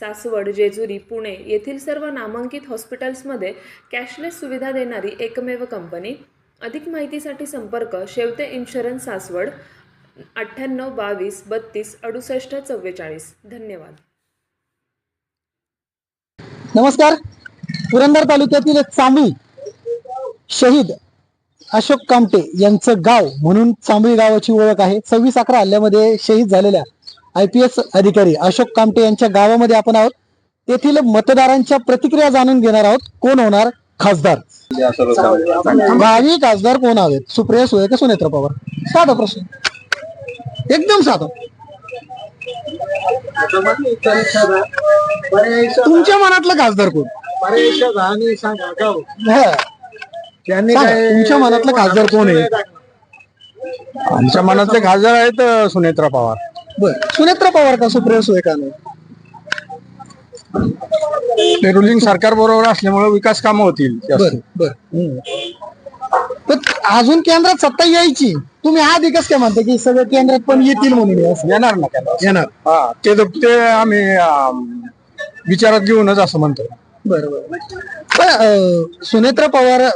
सासवड जेजुरी पुणे येथील सर्व नामांकित हॉस्पिटल्समध्ये कॅशलेस सुविधा देणारी एकमेव कंपनी. अधिक माहितीसाठी संपर्क शेवते इन्शुरन्स सासवड अठ्ठ्याण्णव बावीस बत्तीस अडुसष्ट चव्वेचाळीस. धन्यवाद. नमस्कार. पुरंदर तालुक्यातील चांबळी शहीद अशोक कामटे यांचं गाव म्हणून चांबळी गावाची ओळख आहे. सव्वीस अकरा हल्ल्यामध्ये शहीद झालेल्या आय पी एस अधिकारी अशोक कामटे यांच्या गावामध्ये आपण आहोत. तेथील मतदारांच्या प्रतिक्रिया जाणून घेणार आहोत. कोण होणार? खासदार. भावी खासदार कोण हवेत सुप्रिया सुळे का सुनेत्र पवार? साधा प्रश्न. एकदम साधा. तुमच्या मनातलं खासदार कोण? तुमच्या मनातलं खासदार कोण आहे? आमच्या मनातले खासदार आहेत सुनेत्रा पवार. बर. सुनेत्र पवार का सुप्रिया सुळे का नाही? ते रुलिंग सरकार बरोबर असल्यामुळे विकास कामं होतील बर जास्त. बर पण अजून केंद्रात सत्ता यायची. तुम्ही आधी कसं काय म्हणता की सगळं केंद्रात पण येतील म्हणून? हे असं? येणार ना त्याला. येणार. हा ते ते आम्ही विचारात घेऊनच असं म्हणतो. बरोबर सुनेत्र पवार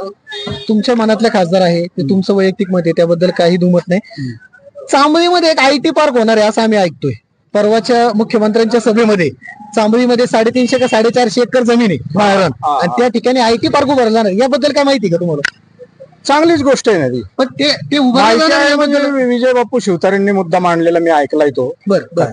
तुमच्या मनातले खासदार आहे. ते तुमचं वैयक्तिक मत आहे. त्याबद्दल काही दुमत नाही. चांबळीमध्ये एक आय टी पार्क होणार आहे असं आम्ही ऐकतोय. परवाच्या मुख्यमंत्र्यांच्या सभेमध्ये. चांबळीमध्ये साडेतीनशे का साडेचारशे एकर जमीन आहे बाहेरून आणि त्या ठिकाणी आय टी पार्क उभारला नाही याबद्दल काय माहिती का तुम्हाला? चांगलीच गोष्ट आहे ना ती. पण ते ते माहिती आहे म्हणजे विजय बापू शिवतारेंनी मुद्दा मांडलेला मी ऐकलाय तो. बर बर.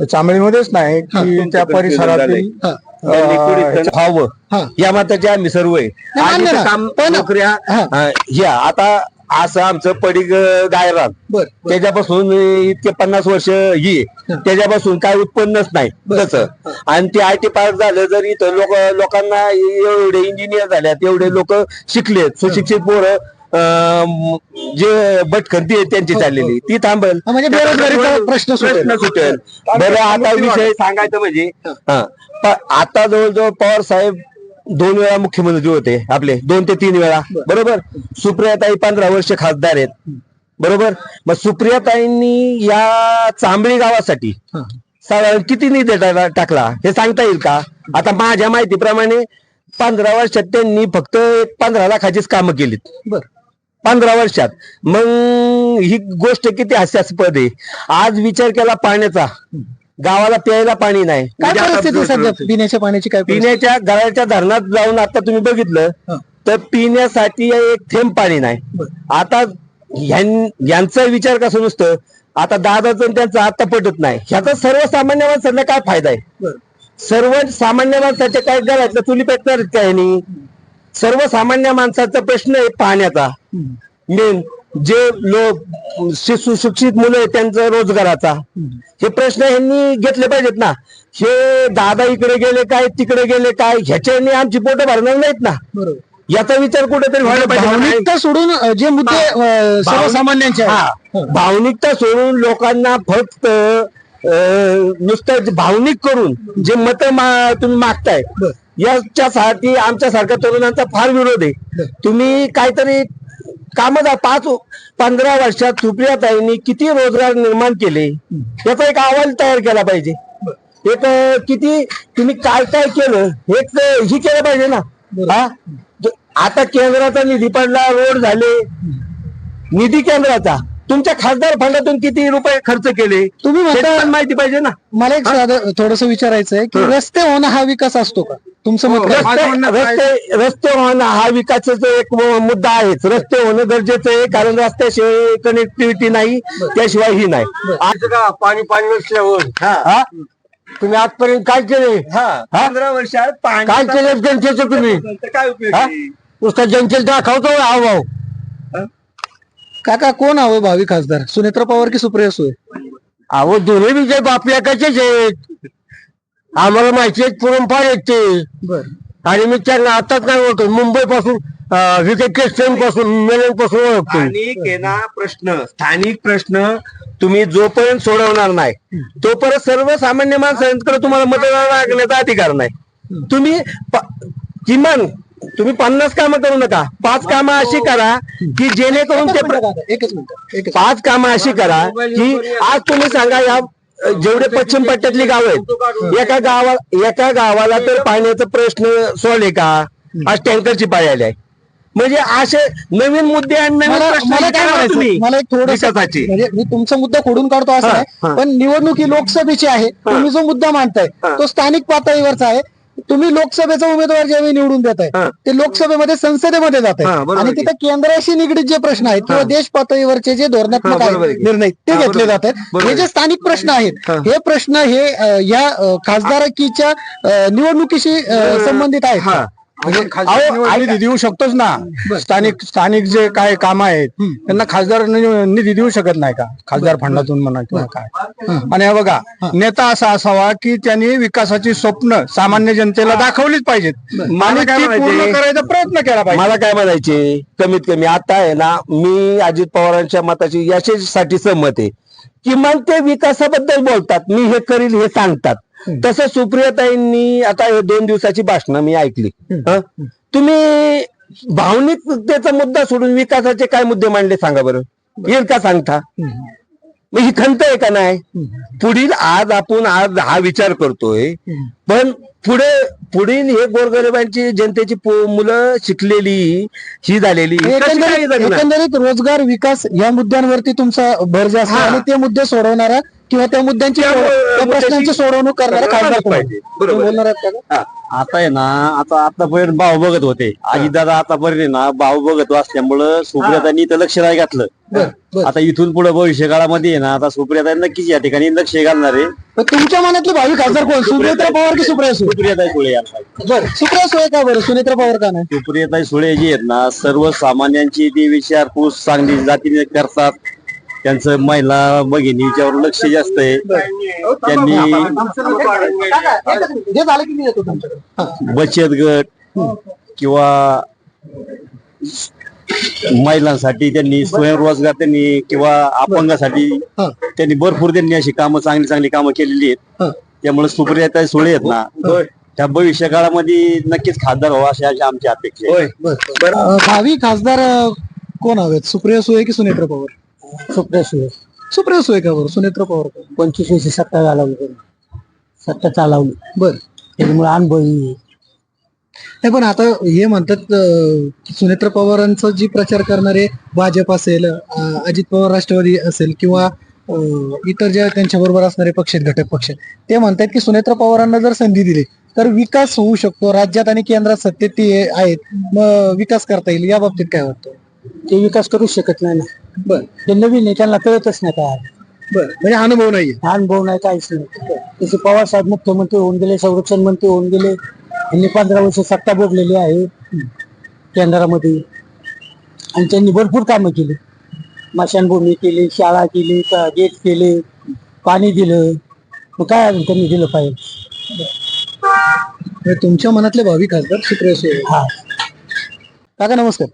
तर चांबळीमध्येच नाही की त्या परिसरातील हा. अं, व्हावं हा. या मताचे आम्ही सर्व आहे. मान्य आणि ते ना. काम पण- नोकऱ्या हा. अं, ह्या आता असं आमचं पडीक गायरान. बर बर. त्याच्यापासून इतके पन्नास वर्ष ही त्याच्यापासून काय उत्पन्नच नाही तसं. आणि ते आय टी पार्क झालं जर इथं लोक लोकांना एवढे इंजिनियर झाल्यात एवढे लोक शिकलेत सुशिक्षित पोरं अं, जे भटकंती आहे त्यांची चाललेली ती थांबल. हा, म्हणजे बेरोजगारीचा प्रश्न सुटेल. प्रश्न सुटेल. बरं आता विषय सांगायचं म्हणजे हा. आता जवळजवळ पवार साहेब दोन वेळा मुख्यमंत्री होते आपले. दोन ते तीन वेळा. बरोबर? सुप्रियाताई पंधरा वर्ष खासदार आहेत. बरोबर? मग सुप्रियाताईंनी या चांबळी गावासाठी. साधारण किती निधी टाकला- हे सांगता येईल का? आता माझ्या माहितीप्रमाणे पंधरा वर्षात त्यांनी फक्त एक पंधरा लाखाचीच कामं केलीत. बर. पंधरा वर्षात. मग ही गोष्ट किती हास्यास्पद आहे. आज विचार केला पाण्याचा. गावाला प्यायला पाणी नाही काय उद्या परिस्थिती सध्या पिण्याच्या पाण्याची काय परिस्थिती? पिण्याच्या घराच्या धरणात जाऊन आता तुम्ही बघितलं. तर पिण्यासाठी एक थेंब पाणी नाही बरं. आता ह्यां- यांचा विचार कसं नुसतं आता दादाचं आणि त्यांचं आता पटत नाही ह्याचा सर्वसामान्य माणसाला काय फायदा आहे बरं. सर्व सामान्य माणसाच्या काय घरातलं चुली पेटणार काय नाही सर्वसामान्य माणसाचा प्रश्न आहे पाण्याचा हम्म. मेन जे लोक सुशिक्षित मुलं आहेत त्यांचा रोजगाराचा. हे प्रश्न यांनी घेतले पाहिजेत ना. हे दादा इकडे गेले काय तिकडे गेले काय ह्याच्याने आमची पोटं भरणार नाहीत ना. याचा विचार कुठेतरी व्हायला पाहिजे. भावनिकता सोडून जे मुद्दे सर्वसामान्यांचे. हा. भावनिकता सोडून लोकांना फक्त नुसतं भावनिक करून जे मत तुम्ही मागताय. याच्यासाठी आमच्यासारख्या तरुणांचा फार विरोध आहे. तुम्ही काहीतरी काम पाच पंधरा वर्षात सुप्रियाताईंनी किती रोजगार निर्माण केले? याचा एक अहवाल तयार केला पाहिजे. एक किती तुम्ही काय काय केलं एक ही केलं पाहिजे ना. हा? आता केंद्राचा निधी पडला रोड झाले. निधी केंद्राचा. तुमच्या खासदार फंडातून किती रुपये खर्च केले? तुम्ही हे माहिती पाहिजे ना. मला एक थोडस विचारायचं आहे की रस्ते होणं हा विकास असतो का? तुमचं हो, मत काय? रस्ते रस्ते रस्ते होणं हा विकासाचा एक मु- मुद्दा आहेच. रस्ते होणं गरजेचं आहे कारण रस्त्याशिवाय कनेक्टिव्हिटी नाही त्याशिवाय ही नाही. आज का पाणी पाणी नसल्यावर? हा? तुम्ही आजपर्यंत काय केले हा. पंधरा वर्षात पाणी काय केले जनतेचं तुम्ही? काय उपयोग हा? आहे? नुसतं जनतेला दाखवतो हाव भाऊ काका कोण हवं भावी खासदार? सुनेत्र पवार की सुप्रिया सुळे? अहो दोन्ही विजय बापल्या कसेच आहेत. आम्हाला माहिती आहे पुरंपार आहेत ते. बर. आणि मी त्यांना आताच काय बोलतो मुंबई पासून विकेटपासून मेलनपासून ओळखतो स्थानिक आहे ना प्रश्न स्थानिक प्रश्न तुम्ही जोपर्यंत सोडवणार नाही तोपर्यंत सर्वसामान्य माणसांकडे तुम्हाला मतदान लागण्याचा अधिकार नाही. तुम्ही प- किमान तुम्ही पन्नास कामं करू नका. पाच कामं अशी करा की जेणेकरून ते प्र- एकच मिनिट एकच पाच कामं अशी करा की आज तुम्ही सांगा या जेवढे पश्चिम पट्ट्यातली गाव आहेत एका गावा एका गावाला तर पाण्याचा प्रश्न सॉल्व का? आज टँकरची पाळी आली आहे. म्हणजे असे नवीन मुद्दे आणि नवीन मला प्रश्न मला काय विचारा म्हणायचं तुम्ही? मला एक थोडं विकासाची. म्हणजे मी तुमचा मुद्दा खोडून काढतो असं हा, नाही हा. पण निवडणूक ही लोकसभेची आहे तुम्ही जो मुद्दा मांडताय हा. तो स्थानिक पातळीवरचा आहे. तुम्ही लोकसभेचा उमेदवार ज्यावेळी निवडून देताय हा. ते लोकसभेमध्ये संसदेमध्ये जात आहे आणि आहे. तिथे केंद्राशी निगडीत जे प्रश्न आहेत किंवा देश पातळीवरचे जे धोरणात्मक आहे. निर्णय ते घेतले. जात आहेत हे जे आहे. स्थानिक प्रश्न आहेत हा. प्रश्न हे या खासदारकीच्या निवडणुकीशी संबंधित आहेत निधी देऊ शकतोच ना. स्थानिक स्थानिक जे काय काम आहेत त्यांना खासदार निधी देऊ शकत नाही का? खासदार फंडातून म्हणा किंवा काय. आणि हे बघा नेता असा असावा की त्यांनी विकासाची स्वप्न सामान्य जनतेला दाखवलीच पाहिजेत. मला काय करायचा प्रयत्न केला पाहिजे. मला काय म्हणायचे? कमीत कमी आता आहे ना मी अजित पवारांच्या मताची याच्यासाठी सहमत आहे. किमान ते विकासाबद्दल बोलतात मी हे करील हे सांगतात. तसं सुप्रियाताईंनी आता हे दोन दिवसाची भाषणं मी ऐकली? तुम्ही भावनिकतेचा मुद्दा सोडून विकासाचे काय मुद्दे मांडले सांगा बरं? येईल का सांगता? मग ही खंत आहे का नाही? पुढील आज आपण आज हा विचार करतोय. पण पुढे पुढील हे गोरगरिबांची जनतेची मुलं शिकलेली ही झालेली एकंदरीत रोजगार विकास या मुद्द्यांवरती तुमचा भर जास्त हा. आणि ते मुद्दे सोडवणारा किंवा त्या मुद्द्यांची त्या, प्रश्नांची सोडवणूक करणारा खासदार कोण? पाहिजे. बरोबर. बोलणार आहात का हा. आता आहे ना आता आतापर्यंत भाव बघत होते. दादा आतापर्यंत आहे ना भाव बघत असल्यामुळं सुप्रियातांनी इथं लक्ष नाही घातलं. बरं. आता इथून पुढे भविष्य काळामध्ये आहे ना आता सुप्रियाताई नक्कीच या ठिकाणी लक्ष घालणार आहे. पण तुमच्या मनातले भावी खासदार कोण? सुनेत्रा पवार की सुप्रिया सुळे? सुप्रियाताई सुळे यांना बरं सुप्रिया सुळे का बरं? सुनेत्रा पवार का नाही? सुप्रियाताई सुळे जी आहेत ना सर्वसामान्यांची ती विचारपूस चांगली जातीने करतात. त्यांचं महिला भगिनीच्यावर लक्ष जास्त आहे त्यांनी. बचत गट किंवा महिलांसाठी त्यांनी स्वयंरोजगार त्यांनी किंवा अपंगासाठी. त्यांनी भरपूर त्यांनी अशी कामं चांगली चांगली कामं केलेली आहेत. त्यामुळे सुप्रियाताई सुळे आहेत ना त्या भविष्य काळामध्ये नक्कीच खासदार व्हावा अशी अशी आमची अपेक्षा भावी खासदार कोण हवेत? सुप्रिया सुळे की सुनेत्रा पवार? सुप्रिया सुळे. सुप्रिया सुळे का बरं? सुनेत्रा पवार का? पंचवीस वर्ष सत्ता चालवली सत्ता चालवली. बरं. त्याच्यामुळे अनुभवी नाही पण आता हे म्हणतात अं, की सुनेत्र पवारांचा जी प्रचार करणारे भाजप असेल अं, अजित पवार राष्ट्रवादी असेल किंवा अं, इतर जे त्यांच्या बरोबर असणारे पक्ष आहेत घटक पक्ष ते म्हणतात की सुनेत्र पवारांना जर संधी दिली तर विकास होऊ शकतो. राज्यात आणि केंद्रात सत्तेत ते आहेत. मग विकास करता येईल. या बाबतीत काय वाटतं? ते विकास करू शकत नाही ना. बर. ते नवीन आहे त्यांना कळतच नाही काय बर. म्हणजे अनुभव नाहीये. हा अनुभव नाही काहीच नाही. तसे पवार साहेब मुख्यमंत्री होऊन गेले संरक्षण मंत्री होऊन गेले. त्यांनी पंधरा वर्ष सत्ता भोगलेली आहे केंद्रामध्ये. आणि त्यांनी भरपूर कामं केली. स्मशानभूमी केली शाळा केली गेट केले पाणी दिलं. मग काय अजून त्यांनी दिलं पाहिजे? तुमच्या मनातले भावी खासदार सुप्रिया सुळे. हा. काका नमस्कार.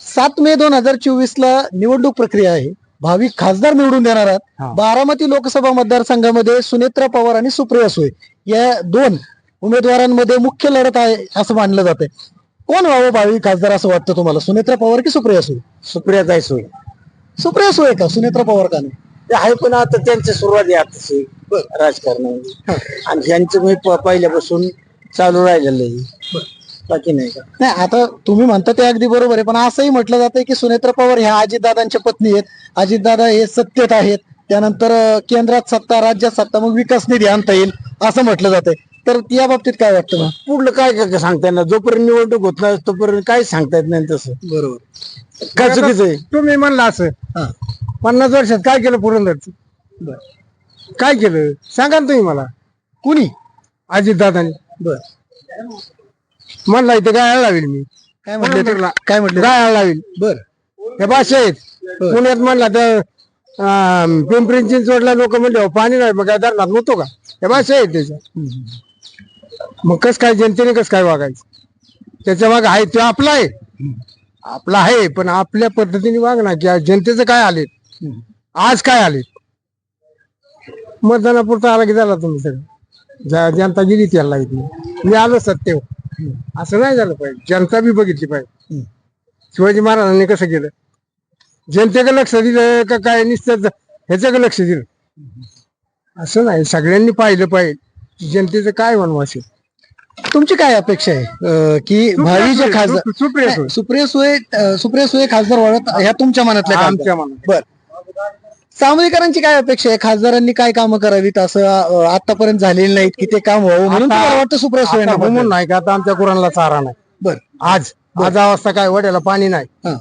सात मे दोन हजार चोवीस ला निवडणूक प्रक्रिया आहे. भावी खासदार निवडून देणार आहात. बारामती लोकसभा मतदारसंघामध्ये सुनेत्रा पवार आणि सुप्रिया सुळे या दोन उमेदवारांमध्ये मुख्य लढत आहे असं मानलं जाते कोण व्हावं भावी खासदार असं वाटतं तुम्हाला? सुनेत्रा पवार की सुप्रिया सुळे सुप्रियाताई सोय. सुप्रिया सुळे का? सुनेत्रा पवार का नाही? ते आहे पण आता त्यांची सुरुवात आहे आताची राजकारणामध्ये. आणि ह्यांचं मी प- पहिल्यापासून चालू राहिलेलं आहे. बाकी नाही का? नाही आता तुम्ही म्हणता ते अगदी बरोबर आहे पण असंही म्हटलं जातंय की सुनेत्रा पवार ह्या अजितदादांच्या पत्नी आहेत. अजितदादा हे सत्तेत आहेत. त्यानंतर केंद्रात सत्ता राज्यात सत्ता मग विकास निधी आणता येईल असं म्हटलं जातंय. तर या बाबतीत काय वाटतं मग? पुढलं काय काय सांगता येणार? जोपर्यंत निवडणूक होत नाही तोपर्यंत काहीच सांगता येत नाही तसं. बरोबर. काय चुकीचं आहे? तुम्ही म्हणला असं. हा. पन्नास वर्षात काय केलं पुरंदरचं काय केलं? सांगा ना तुम्ही मला. कुणी? अजित दादानी बर. म्हणला इथे गायला लावेल मी. काय म्हटले ते? पुरंदरला. काय म्हटले? गायला लावेल. बर. हे भाषा आहेत. पुण्यात म्हणला तर अं, पिंपरी चिंचवडला लोक म्हणले "अहो, पाणी नाही मग काय धरणात नव्हतो का? हे भाषा आहेत त्याच्या. मग कस काय जनतेने कस काय वागायचं? त्याच्यामागे आहे ते आपला आहे. आपलं आहे पण आपल्या पद्धतीने वाग ना की आज जनतेचं काय आले? आज काय आले? मतदानापुरता आला की झाला तुम्ही सगळं. जनता गेली त्याला इथे. मी आलो सत्य असं नाही झालं पाहिजे. जनता बी बघितली पाहिजे. शिवाजी महाराजांनी कसं केलं? जनतेकडे लक्ष दिलं का काय नुसतं ह्याच्याकडे लक्ष दिलं? असं नाही. सगळ्यांनी पाहिलं पाहिजे जनतेचं काय वनवास आहे तुमची काय अपेक्षा आहे? की भावी जे खासदार सुप्रिया- सुप्रिया सुळे. सुप्रिया सुळे सुप्रिया सुळे खासदार व्हाव्यात ह्या तुमच्या मनातल्या. आमच्या मनात. बर. सामाजिकांची काय अपेक्षा आहे? खासदारांनी काय कामं करावीत? असं आतापर्यंत झालेलं नाहीत की ते काम व्हावं म्हणून आता- तुम्हाला वाटतं सुप्रिया आता सुळे म्हणून नाही का? आता आमच्या कुरांना चारा नाही. बर. आज आज अवस्था काय? वड्याला पाणी नाही. हा.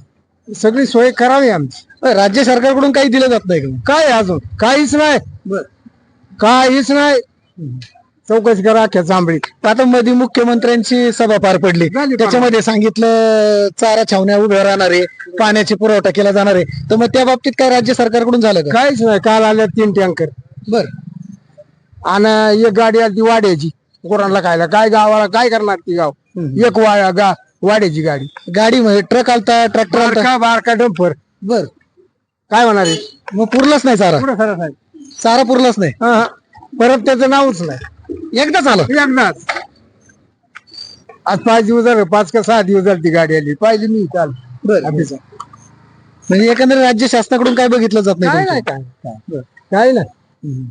सगळी सोय करावी आमची. बरं, राज्य सरकारकडून काही दिलं जात नाही का? काय अजून? काहीच नाही. बर. काहीच नाही. चौकशी करा अख्ख्या चांबळी आता मध्ये मुख्यमंत्र्यांची सभा पार पडली. झाली पार. त्याच्यामध्ये सांगितलं चारा छावण्या उभ्या राहणार आहे पाण्याची पुरवठा केला जाणार आहे. तर मग त्या बाबतीत काय राज्य सरकारकडून झालं का? काहीच नाही. काल आल्या तीन टँकर. बर. आणि एक गाडी आली ती वाड्याची. गुरांना खायला. काय गावाला काय करणार ती गाव? एक वा गा वाड्याची गाडी. गाडी मध्ये ट्रक आलता ट्रॅक्टर आलता? बारका बारका डंपर. बर. काय होणार आहे मग पुरलाच नाही चारा? पुढं खरं साहेब चारा पुरलाच नाही. परत त्याचं नावच नाही. एकदाच आलं. एकदाच. आज पाच दिवस झाले पाच का सहा दिवस झाले ती गाडी आली. पाहिली मी काल. बर ऑफिसात. म्हणजे एकंदरीत राज्य शासनाकडून काय बघितलं जात काय नाही नाही. काय? काय काय नाही.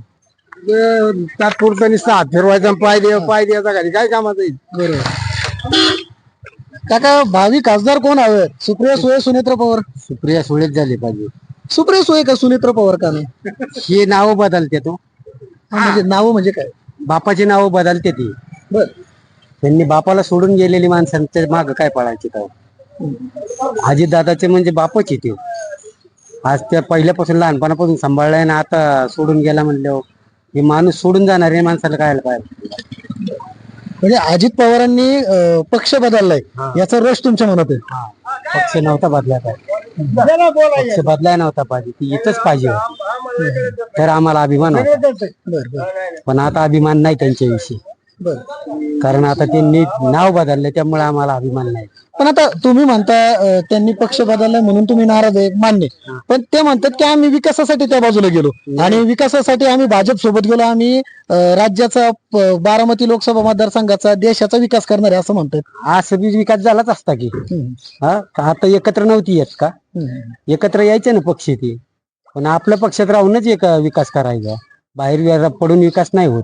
तात्पुरतं नुसतं हात फिरवायचा आणि पाय द्या पाय द्यायचा घरी काय कामाचं येईल बरोबर. काका भावी खासदार कोण हवे? सुप्रिया सुळे सुनेत्र पवार? सुप्रिया सुळेच झाली पाहिजे. सुप्रिया सुळे का सुनेत्र पवार का नाही? हे नाव बदलते तो. हा, म्हणजे नाव म्हणजे काय? बापाची नाव बदलते ती. बर. त्यांनी बापाला सोडून गेलेली माणसांच्या माग काय पळायचे आजी दादाचे म्हणजे बापच आहे ते. आज त्या पहिल्यापासून लहानपणापासून सांभाळलाय ना आता सोडून गेला म्हणल्यावर हे माणूस सोडून जाणार आहे माणसाला काय पाहिजे म्हणजे अजित पवारांनी अं, पक्ष बदललाय. याचा रस तुमच्या मनात आहे? पक्ष नव्हता बदलायचा पक्ष बदलाय नव्हता पाहिजे. ती इथंच पाहिजे होती. तर आम्हाला अभिमान होता. बर बर. पण आता अभिमान नाही त्यांच्याविषयी. कारण आता त्यांनी नाव बदलले त्यामुळे आम्हाला अभिमान नाही. पण आता तुम्ही म्हणता अं, त्यांनी पक्ष बदललाय म्हणून तुम्ही नाराज आहे मान्य पण ते म्हणतात की आम्ही विकासासाठी त्या बाजूला गेलो. आणि विकासासाठी आम्ही भाजप सोबत गेलो आम्ही अं, राज्याचा प- बारामती लोकसभा मतदारसंघाचा देशाचा विकास करणार आहे असं म्हणतात. असं बी विकास झालाच असता की. हा? का आता एकत्र नव्हती येत का? एकत्र यायचे ना पक्ष ते. पण आपल्या पक्षात राहूनच एक विकास करायचा. बाहेर वे- पडून विकास नाही होत.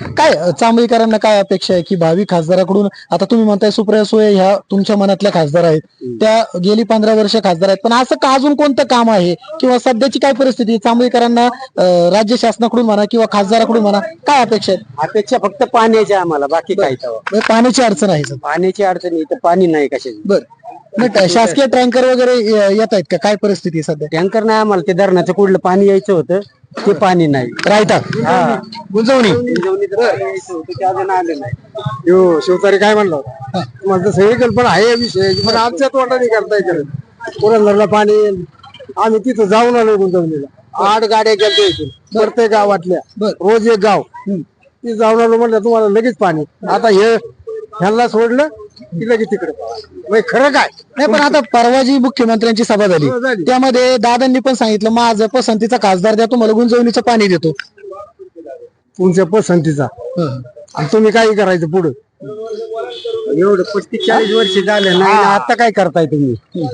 काय अं, चांबईकरांना काय अपेक्षा आहे की भावी खासदाराकडून आता तुम्ही म्हणताय सुप्रिया सुळे ह्या तुमच्या मनातल्या खासदार आहेत. त्या गेली पंधरा वर्ष खासदार आहेत. पण असं का अजून कोणतं काम आहे? किंवा सध्याची काय परिस्थिती अं, राज्य शासनाकडून म्हणा किंवा खासदाराकडून म्हणा काय अपेक्षा आहेत? अपेक्षा फक्त पाण्याची आम्हाला बाकी काय पाण्याची अडचण आहे पाण्याची अडचण इथं पाणी नाही कशाची. बर. शासकीय टँकर वगैरे येत आहेत का? काय परिस्थिती सध्या? टँकर नाही आम्हाला ते धरणाचं कुठलं पाणी यायचं होतं. ते पाणी नाही. रायता गुंजवणी. यो शिवतारी काय म्हणलं? माझं सगळी कल्पना आहे या विषयाची पण आमच्या तोंडाने करता येईल पुरंदरला पाणी आम्ही तिथं जाऊन आलो गुंतवणीला आठ गाड्या गेलतो इथून. प्रत्येक गावातल्या. रोज एक गाव. ती जाऊन आलो म्हणलं तुम्हाला लगेच पाणी. आता हे ह्यांना सोडलं की लगेच तिकडे. म्हणजे खरं काय? नाही पण आता परवा जी मुख्यमंत्र्यांची सभा झाली. झाली. त्यामध्ये दादांनी पण सांगितलं माझं पसंतीचा खासदार द्या तुम्हाला गुंजवणीचं पाणी देतो. तुमच्या पसंतीचा? आणि तुम्ही काही करायचं पुढं? एवढं पस्तीस चाळीस वर्ष झाले नाही ना आता काय करताय तुम्ही?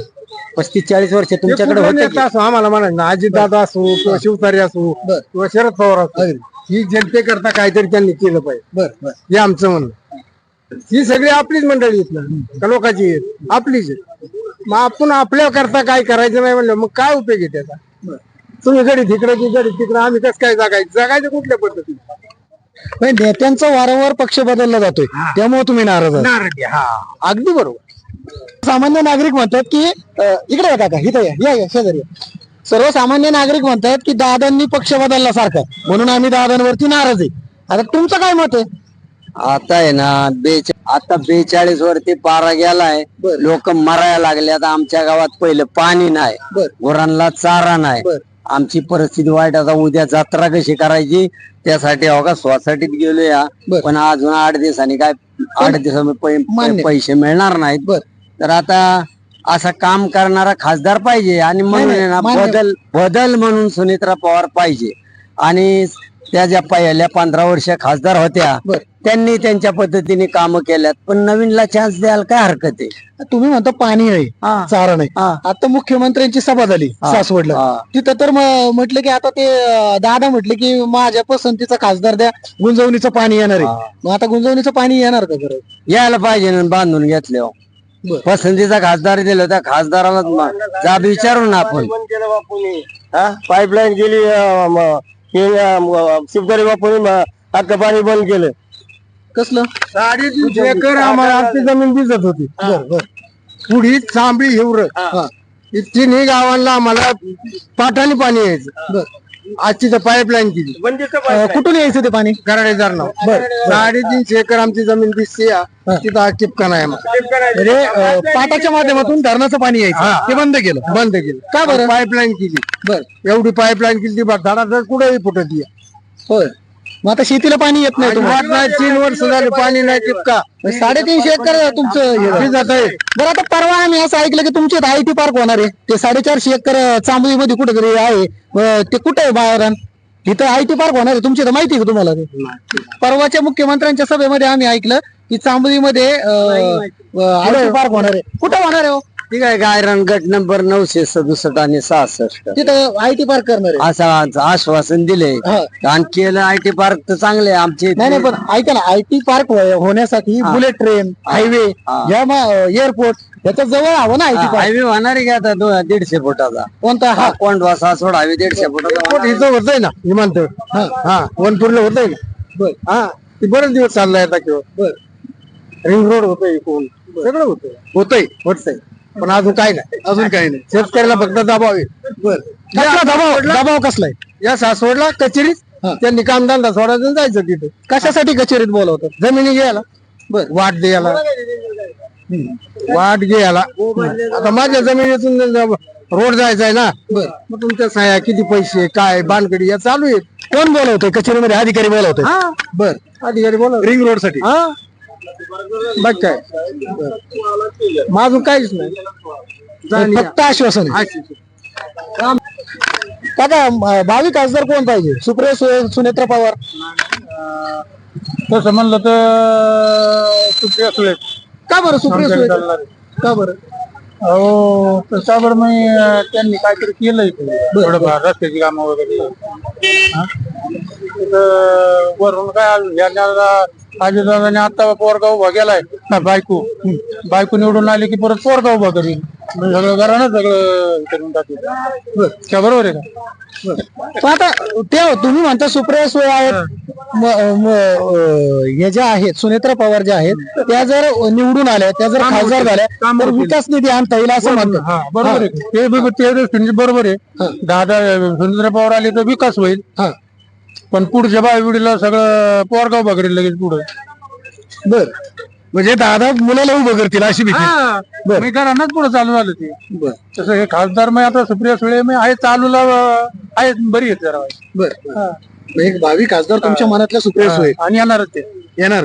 पस्तीस चाळीस वर्ष तुमच्याकडे होते असो आम्हाला म्हणा ना अजित दादा असो किंवा शिवतारी असो किंवा शरद पवार असो ही जनतेकरता काहीतरी त्यांनी केलं पाहिजे. बर बर. हे आमचं म्हणणं. ही सगळी आपलीच मंडळी आहेत ना? लोकांची? आहेत. आपलीच मग आपण आपल्या करता काय करायचं नाही म्हणलं मग काय उपयोग आहे त्याचा? तुम्ही गडी तिकडे की गडी तिकडे आम्ही कसं काय जगायचं जगायचं कुठल्या पद्धतीने? म्हणजे नेत्यांचा वारंवार पक्ष बदलला जातोय. त्यामुळे तुम्ही नाराज आहात. अगदी बरोबर. सामान्य नागरिक म्हणतात की इकडे काका इथे या या, शेजारी. सर्वसामान्य नागरिक म्हणतात की दादांनी पक्ष बदलला सारखा म्हणून आम्ही दादांवरती नाराज आहे. आता तुमचं काय मत आहे? आता आहे ना बेच आता बेचाळीस वरती पारा गेलाय लोक मरायला लागले आता आमच्या गावात पहिलं पाणी नाही बर. गुरांना चारा नाही बर. आमची परिस्थिती वाईट आता उद्या जत्रा कशी करायची त्यासाठी अवघा सोसायटीत गेलो या बर. पण अजून आठ दिवसांनी काय आठ दिवसांनी पै- मान्य. पैसे मिळणार नाहीत बर. तर आता असा काम करणारा खासदार पाहिजे आणि म्हणून आहे ना मान्य. बदल बदल म्हणून सुनित्रा पवार पाहिजे आणि त्या ज्या पहिल्या पंधरा वर्ष खासदार होत्या बर. त्यांनी त्यांच्या पद्धतीने काम केल्यात पण नवीनला चान्स द्यायला काय हरकत आहे तुम्ही म्हणता पाणी आहे हा. चारा नाही हा. आता मुख्यमंत्र्यांची सभा झाली हा. सासवडला हा. तिथं तर म- म्हटलं की आता ते अं, दादा म्हटले की माझ्या पसंतीचा खासदार द्या गुंजवणीचं पाणी येणार हा. आहे मग आता गुंजवणीचं पाणी येणार का बरं यायला पाहिजे ना बांधून घेतले बर. पसंतीचा खासदार दिला त्या खासदाराला म- जाब विचारू ना आपण पाईपलाईन गेली शिवदारी बापून अख्खं पाणी बंद केलं कसलं? साडेतीनशे एकर आम्हाला. आमची जमीन दिसत होती. बर बर. पुढी चांबळी हिवर. हा. तिन्ही गावांना आम्हाला पाठाने पाणी यायचं. बर. आजची तर पाईपलाईन केली कुठून यायचं ते पाणी? कराडेदार नाव साडेतीनशे एकर आमची जमीन दिसते. तिथं आज टिपका नाही आम्हाला. म्हणजे पाटाच्या माध्यमातून धरणाचं पाणी यायचं. ते बंद केलं. बंद केलं. का बरं? पाईपलाईन केली. बर. एवढी पाईपलाईन केली ती बघ झाडाचं कुठेही फुटत. होय. मग आता शेतीला पाणी येत नाही अजिबात नाही तीन वर्ष झाले पाणी नाही टिपका मग साडेतीनशे एकर तुमचं हे झालं. जात आहे. बरं आता परवा आम्ही असं ऐकलं की तुमचे आय टी पार्क होणार आहे. ते साडेचारशे एकर चांबळी मध्ये कुठेतरी आहे. अं, ते कुठे आहे बाहेर इथं आय टी पार्क होणार आहे. तुमची तर माहिती आहे का तुम्हाला? ते परवाच्या मुख्यमंत्र्यांच्या सभेमध्ये आम्ही ऐकलं की चांबळीमध्ये आय टी पार्क होणार आहे. कुठं होणार आहे हो? ठीक आहे गायरान गट नंबर नऊशे सदुसष्ट आणि सहासष्ट. तिथं आय टी पार्क करणार आहे. असं आश्वासन दिले हा. आणि केलं आय टी पार्क तर चांगले आमचे नाही नाही पण ऐका ना आय टी पार्क होण्यासाठी बुलेट ट्रेन हायवे हा. या एअरपोर्ट याच्या जवळ हवं ना आय टी पार्क हायवे होणार आहे की आता दो- दीडशे फुटाचा. कोणता? हा. कोंडवा सासवड हायवे दीडशे फुटाचा इथं होतंय ना विमानतळ. हा. वनपूरला होतंय. ना बर. हा ते बरेच दिवस चाललाय आता किंवा. बर. रिंग रोड होतोय इकडून. सगळं होतंय. होतंय होतंय. पण अजून काय नाही. अजून काही नाही. शेतकऱ्याला फक्त दबाव आहे. बर. कसला दबाव? दबाव कसलाय या सासवडला कचेरीत हा. त्यांनी कामधंदा सोडायचं आणि जायचं तिथे. कशासाठी कचेरीत बोलवतात? जमिनी घ्यायला? बर. वाट द्यायला. वाट घ्यायला. आता माझ्या जमिनीतून रोड जायचा आहे ना? मग तुमच्या सह्या किती पैसे काय बानगडी या चालू आहेत. कोण बोलवतोय? कचेरीमध्ये अधिकारी बोलवतोय. हा. बर. अधिकारी बोला रिंग रोडसाठी. हा. बघ काय. माझं काहीच नाही. फक्त आश्वासन आहे. काका अं, भावी खासदार कोण पाहिजे? सुप्रिया सु- सुनेत्रा पवार. तसं म्हणलं तर सुप्रिया सुळे. का बरं सुप्रिया सुळे? का बरं? हो त्याच्यावर मी अं, त्यांनी काहीतरी केलंय थोडंफार रस्त्याची कामं वगैरे. हा? तिथं वरून काय आजीदादाने आता पोरगाव उभा गेलाय ना बायको. बायको निवडून आली की परत पोरगाव उभा करील म्हणजे सगळं घरानं सगळं करून टाकेल त्या बरोबर आहे का? पण आता ते तुम्ही म्हणता सुप्रिया सुळे आहेत म- म- अं, हे ज्या आहेत सुनेत्रा पवार ज्या आहेत त्या जर निवडून आल्या त्या जर खासदार झाल्या कामं तर होतील. विकास निधी आणता येईल असं हा म्हणतात. बरोबर आहे. ते बी- ते दृष्टीने बरोबर आहे. दादा सुरेंद्र पवार आले तर विकास होईल. हा. पण पुढच्या बायविडीला सगळं पोरगाव बघेल लगेच पुढे. बर. म्हणजे दादा मुलाला उभं करतील अशी भीती. मी घरानच पुढे चालू झालं ते. बर. तसं हे खासदार मग आता सुप्रिया सुळे मी आहे चालूला अं, आहे बरी आहेत जरा. बर एक भावी खासदार तुमच्या मनातल्या सुप्रिया सुळे. आणि येणारच ते. येणार.